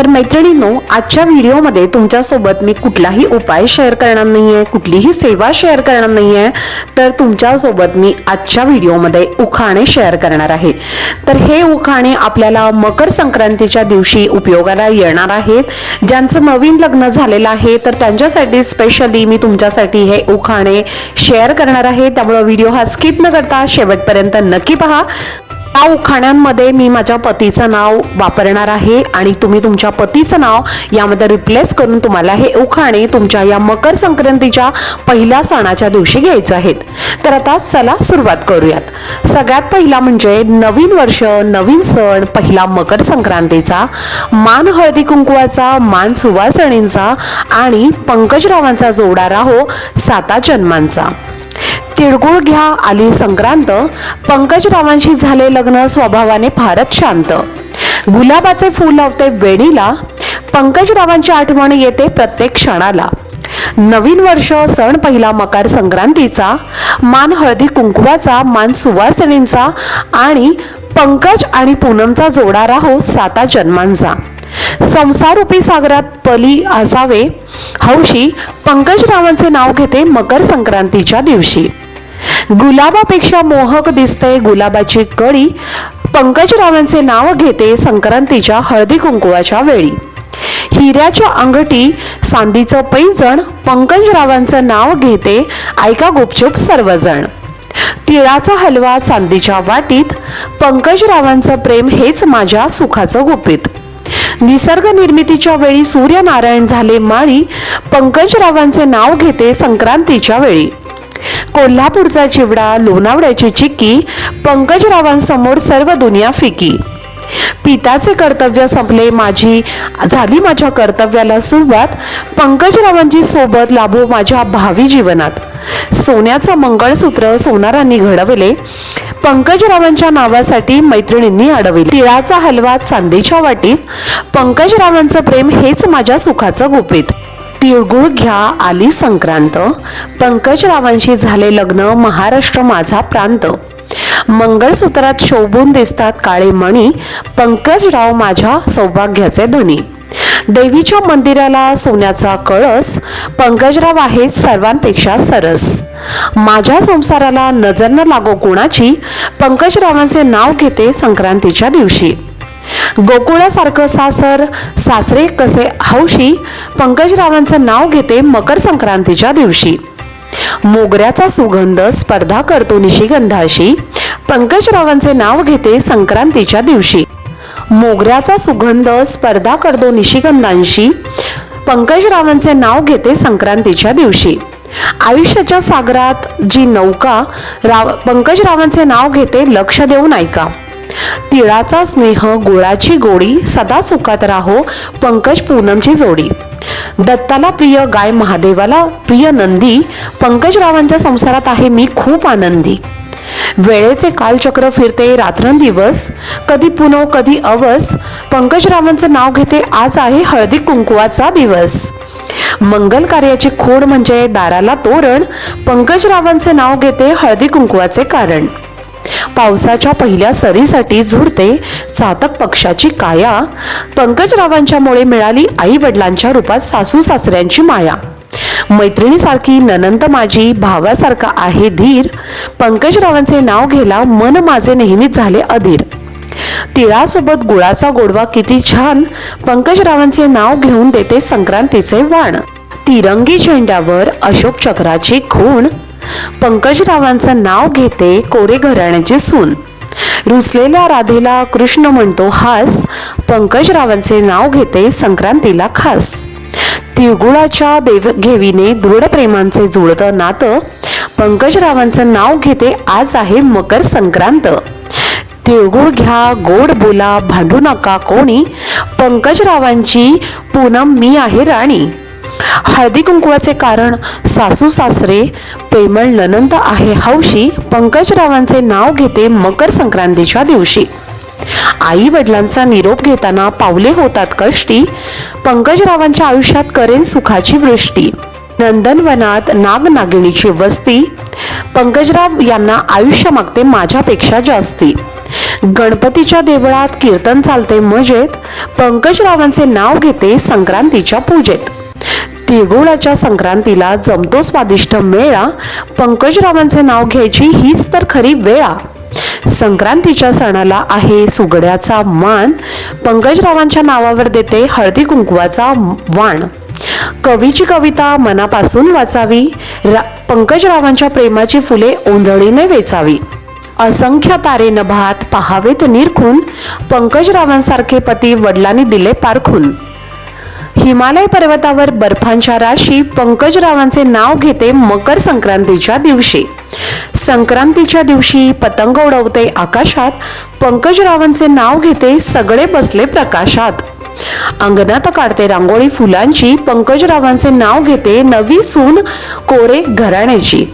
तर मैत्रिणींनो आजच्या व्हिडिओमध्ये तुमच्यासोबत मी कुठलाही उपाय शेअर करणार नाही आहे कुठलीही सेवा शेअर करणार नाही आहे तर तुमच्यासोबत मी आजच्या व्हिडिओमध्ये उखाणे शेअर करणार आहे. तर हे उखाणे आपल्याला मकर संक्रांतीच्या दिवशी उपयोगाला येणार आहेत. ज्यांचं नवीन लग्न झालेलं आहे तर त्यांच्यासाठी स्पेशली मी तुमच्यासाठी हे उखाणे शेअर करणार आहे. त्यामुळे व्हिडिओ हा स्किप न करता शेवटपर्यंत नक्की पहा. या उखाण्यांमध्ये मी माझ्या पतीचं नाव वापरणार आहे आणि तुम्ही तुमच्या पतीचं नाव यामध्ये रिप्लेस करून तुम्हाला हे उखाणे तुमच्या या मकर संक्रांतीच्या पहिल्या सणाच्या दिवशी घ्यायचे आहेत. तर आता चला सुरुवात करूयात. सगळ्यात पहिला म्हणजे नवीन वर्ष नवीन सण पहिला मकर संक्रांतीचा मान हळदी कुंकुवाचा मान सुवासणींचा आणि पंकजरावांचा जोडा राहो साता जन्मांचा. तिळगुळ घ्या आली संक्रांत. पंकजरावांशी झाले लग्न स्वभावाने फारच शांत. गुलाबाचे फूल लावते वेणीला. पंकजरावांची आठवण येते प्रत्येक क्षणाला. नवीन वर्ष सण पहिला मकर संक्रांतीचा. मान हळदी कुंकवाचा मान सुवासिनींचा आणि पंकज आणि पूनमचा जोडा राहो साता जन्मांचा. संसारूपी सागरात पली असावे. हौशी पंकजरावांचे नाव घेते मकर संक्रांतीच्या दिवशी. गुलाबापेक्षा मोहक दिसते गुलाबाची कळी. पंकजरावांचे नाव घेते संक्रांतीच्या हळदी कुंकुवाच्या वेळी. हिऱ्याच्या अंगठी सांदीचं पैंजण पंकजरावांचं नाव घेते ऐका गुपचूप सर्वजण. तिळाचा हलवा चांदीच्या वाटीत पंकजरावांचं प्रेम हेच माझ्या सुखाचं गुपित. निसर्ग निर्मितीच्या वेळी सूर्यनारायण झाले माळी पंकजरावांचे नाव घेते संक्रांतीच्या वेळी. कोल्हापूरचा चिवडा लोणावळ्याची चिक्की पंकजरावांसमोर सर्व दुनिया फिकी. पिताचे कर्तव्य संपले माझी झाली माझ्या कर्तव्याला सुरुवात. पंकजरावांची सोबत लाभो माझ्या भावी जीवनात. सोन्याचं मंगळसूत्र सोनारांनी घडवले. पंकजरावांच्या नावासाठी मैत्रिणींनी अडविले. तिळाचा हलवा चांदीच्या वाटीत. पंकजरावांचं प्रेम हेच माझ्या सुखाचं गुपित. तिळगुळ घ्या आली संक्रांत. पंकजरावांशी झाले लग्न महाराष्ट्र माझा प्रांत. मंगळसूत्रात शोभून दिसतात काळे मणी पंकजराव माझ्या सौभाग्याचे धनी. देवीच्या मंदिराला सोन्याचा कळस पंकजराव आहेत सर्वांपेक्षा सरस. माझ्या संसाराला नजर न लागो कोणाची पंकजरावांचे नाव घेते संक्रांतीच्या दिवशी. गोकुळासारखं सासर सासरे कसे हौशी? पंकजरावांचं नाव घेते मकर संक्रांतीच्या दिवशी. मोगऱ्याचा सुगंध स्पर्धा करतो निशिगंधाशी. पंकजरावांचे नाव घेते संक्रांतीच्या दिवशी. मोगऱ्याचा सुगंध स्पर्धा करतो निशिगंधांशी. पंकजरावांचे नाव घेते संक्रांतीच्या दिवशी. आयुष्याच्या सागरात जी नौका राव पंकजरावांचे नाव घेते लक्ष देऊन ऐका तिळाचा स्नेह गुळाची गोडी सदा सुखात राहो पंकज पूनमची जोडी. दत्ताला प्रिय गाय महादेवाला प्रिय नंदी पंकजरावांच्या संसारात आहे मी खूप आनंदी. वेळेचे कालचक्र फिरते रात्रंदिवस कधी पुनव कधी अवस पंकजरावांचं नाव घेते आज आहे हळदी कुंकुवाचा दिवस. मंगल कार्याची खोड म्हणजे दाराला तोरण पंकजरावांचे नाव घेते हळदी कुंकुवाचे कारण. पावसाच्या पहिल्या सरीसाठी झुरते चातक पक्षाची काया. पंकजरावांच्यामुळे मिळाली आई वडिलांच्या रूपात सासू सासऱ्यांची माया. मैत्रिणीसारखी ननंत माझी भावासारखा आहे धीर. पंकजरावांचे नाव घेला मन माझे नेहमीच झाले अधीर. तिळासोबत गुळाचा गोडवा किती छान. पंकजरावांचे नाव घेऊन देते संक्रांतीचे वाण. तिरंगी झेंड्यावर अशोक चक्राची खूण. पंकजरावांचं नाव घेते कोरे घराण्याची सून. रुसलेल्या राधेला कृष्ण म्हणतो हास पंकजरावांचे नाव घेते संक्रांतीला खास. तिळगुळाच्या देव घेवीने दृढ प्रेमांचे जुळतं नातं पंकजरावांचं नाव घेते आज आहे मकर संक्रांत. तिळगुळ घ्या गोड बोला भांडू नका कोणी पंकजरावांची पूनम मी आहे राणी. हळदी कुंकवाचे कारण सासू सासरे प्रेमळ ननंद आहे हौशी पंकजरावांचे नाव घेते मकर संक्रांतीच्या दिवशी. आई वडिलांचा निरोप घेताना पावले होतात कष्टी पंकजरावांच्या आयुष्यात करेन सुखाची वृष्टी. नंदनवनात नागनागिणीची वस्ती पंकजराव यांना आयुष्य मागते माझ्यापेक्षा जास्ती. गणपतीच्या देवळात कीर्तन चालते मजेत पंकजरावांचे नाव घेते संक्रांतीच्या पूजेत. तिळगुळाच्या संक्रांतीला जमतो स्वादिष्ट मेळा पंकजरावांचे नाव घ्यायची हीच तर खरी वेळा. संक्रांतीच्या सणाला आहे सुगड्याचा मान पंकजरावांच्या नावावर देते हळदी कुंकवाचा वाण. कवीची कविता मनापासून वाचावी रा पंकजरावांच्या प्रेमाची फुले ओंजळीने वेचावी. असंख्य तारे नभात पहावेत निरखून पंकजरावांसारखे पती वडिलांनी दिले पारखून. हिमालय पर्वतावर बर्फांच्या राशी पंकजरावांचे नाव घेते मकर संक्रांतीच्या दिवशी. संक्रांतीच्या दिवशी पतंग उडवते आकाशात पंकजरावांचे नाव घेते सगळे बसले प्रकाशात. अंगणात काढते रांगोळी फुलांची पंकजरावांचे नाव घेते नवी सून कोरे घराण्याची.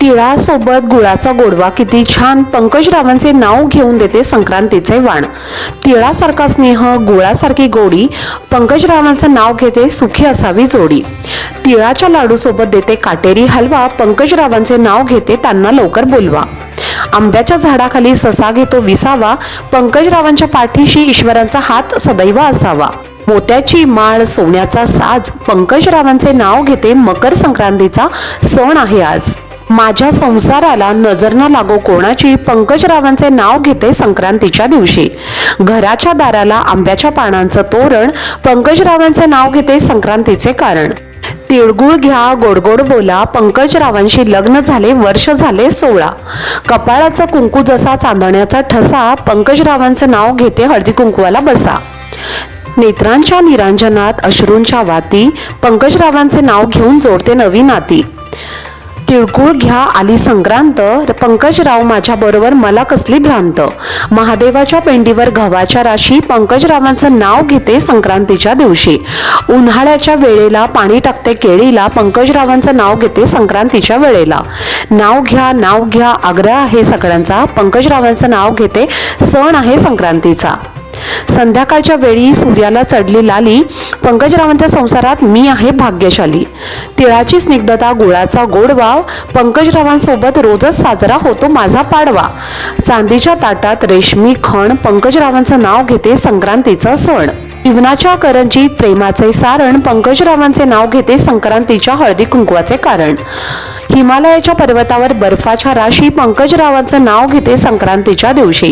तिळासोबत गुळाचा गोडवा. किती छान. पंकजरावांचे नाव घेऊन देते संक्रांतीचे वाण. तिळासारखा स्नेह गुळासारखी गोडी पंकजरावांचं नाव घेते सुखी असावी जोडी. तिळाच्या लाडूसोबत देते काटेरी हलवा. पंकजरावांचे नाव घेते त्यांना लवकर बोलवा. आंब्याच्या झाडाखाली ससा घेतो विसावा. पंकजरावांच्या पाठीशी ईश्वरांचा हात सदैव असावा. मोत्याची माळ सोन्याचा साज. पंकजरावांचे नाव घेते मकर संक्रांतीचा सण आहे आज. माझ्या संसाराला नजर न लागो कोणाची पंकजरावांचे नाव घेते संक्रांतीच्या दिवशी. घराच्या दाराला आंब्याच्या पानांचं तोरण पंकजरावांचे नाव घेते संक्रांतीचे कारण. तिळगुळ घ्या गोडगोड बोला पंकजरावांशी लग्न झाले वर्ष झाले सोळा कपाळाचा कुंकू जसा चांदण्याचा ठसा पंकजरावांचं नाव घेते हळदी कुंकवाला बसा. नेत्रांच्या निरांजनात अश्रूंच्या वाती पंकजरावांचे नाव घेऊन जोडते नवी नाती. तिळकुळ घ्या आली संक्रांत. पंकजराव माझ्या बरोबर मला कसली भ्रांत? महादेवाच्या पेंडीवर गव्हाच्या राशी पंकजरावांचं नाव घेते संक्रांतीच्या दिवशी. उन्हाळ्याच्या वेळेला पाणी टाकते केळीला पंकजरावांचं नाव घेते संक्रांतीच्या वेळेला. नाव घ्या नाव घ्या आग्रह आहे सगळ्यांचा. पंकजरावांचं नाव घेते सण आहे संक्रांतीचा. संध्याकाळच्या वेळी सूर्याला चढली लाली पंकजरावांच्या संसारात मी आहे भाग्यशाली. तिळाची स्निग्धता गुळाचा गोडवाव पंकजरावांसोबत रोजच साजरा होतो माझा पाडवा. चांदीच्या ताटात रेशमी खण पंकजरावांचं नाव घेते संक्रांतीचा सण. जीवनाच्या करंजीत प्रेमाचे सारण पंकजरावांचे नाव घेते संक्रांतीच्या हळदी कुंकवाचे कारण. हिमालयाच्या पर्वतावर बर्फाच्या राशी पंकजरावांचं नाव घेते संक्रांतीच्या दिवशी.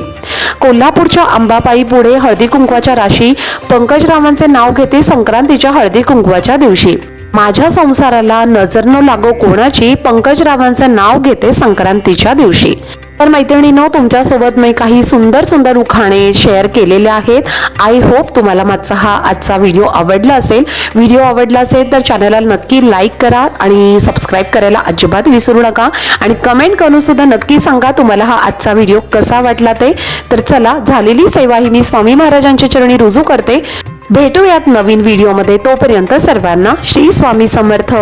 कोल्हापूरच्या अंबाबाई पुढे हळदी कुंकवाच्या राशी पंकजरावांचे नाव घेते संक्रांतीच्या हळदी कुंकवाच्या दिवशी. माझ्या संसाराला नजर न लागो कोणाची पंकजरावांचं नाव घेते संक्रांतीच्या दिवशी. तर मैत्रिणीनो तुमच्यासोबत मी काही सुंदर सुंदर उखाणे शेअर केलेले आहेत. आय होप तुम्हाला माझा हा आजचा व्हिडिओ आवडला असेल. व्हिडिओ आवडला असेल तर चॅनलला नक्की लाईक करा आणि सबस्क्राईब करायला अजिबात विसरू नका. आणि कमेंट करून सुद्धा नक्की सांगा तुम्हाला हा आजचा व्हिडिओ कसा वाटला ते. तर चला झालेली सेवा ही मी स्वामी महाराजांच्या चरणी रुजू करते. भेटूयात नवीन व्हिडिओमध्ये तोपर्यंत सर्वांना श्री स्वामी समर्थ.